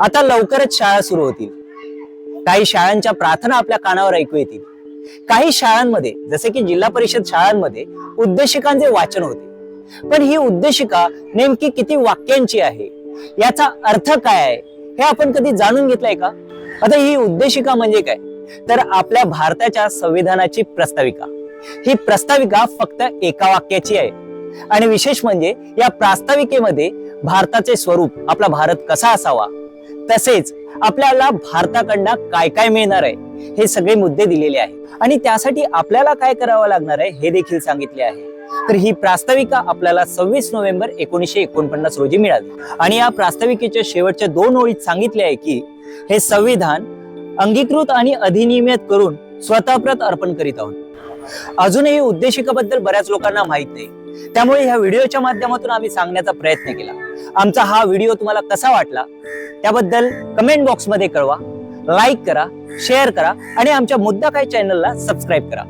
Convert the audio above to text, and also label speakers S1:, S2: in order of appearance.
S1: आता लवकरच शाळा सुरू होतील. काही शाळांच्या प्रार्थना आपल्या कानावर ऐकू येतील. काही शाळांमध्ये जसे की जिल्हा परिषद शाळांमध्ये उद्देशिकांचे वाचन होते. पण ही उद्देशिका नेमकी किती वाक्यांची आहे? याचा अर्थ काय आहे? हे आपण कधी जाणून घेतलंय का? आता ही उद्देशिका म्हणजे काय? तर आपल्या भारताच्या संविधानाची प्रस्ताविका. ही प्रस्ताविका फक्त एका वाक्याची आहे. आणि विशेष म्हणजे या प्रास्ताविकेमध्ये भारताचे स्वरूप आपला भारत कसा असावा? तसेच आपल्याला भारताकडनं काय काय मिळणार आहे हे सगळे मुद्दे दिलेले आहे आणि त्यासाठी आपल्याला काय करावं लागणार आहे हे देखील सांगितले आहे. तर ही प्रास्ताविका आपल्याला सव्वीस नोव्हेंबर एकोणीसशे एकोणपन्नास रोजी मिळाली. आणि या प्रास्ताविकेच्या शेवटच्या दोन ओळीत सांगितले आहे की हे संविधान अंगीकृत आणि अधिनियमित करून स्वतःप्रत अर्पण करीत आहोत. अजूनही उद्देशिकाबद्दल बऱ्याच लोकांना माहीत नाही. त्यामुळे ह्या व्हिडिओच्या माध्यमातून आम्ही सांगण्याचा प्रयत्न केला. आमचा हा व्हिडिओ तुम्हाला कसा वाटला त्याबद्दल कमेंट बॉक्समध्ये कळवा लाईक करा शेअर करा आणि आमच्या मुद्दा काय चॅनलला सबस्क्राईब करा.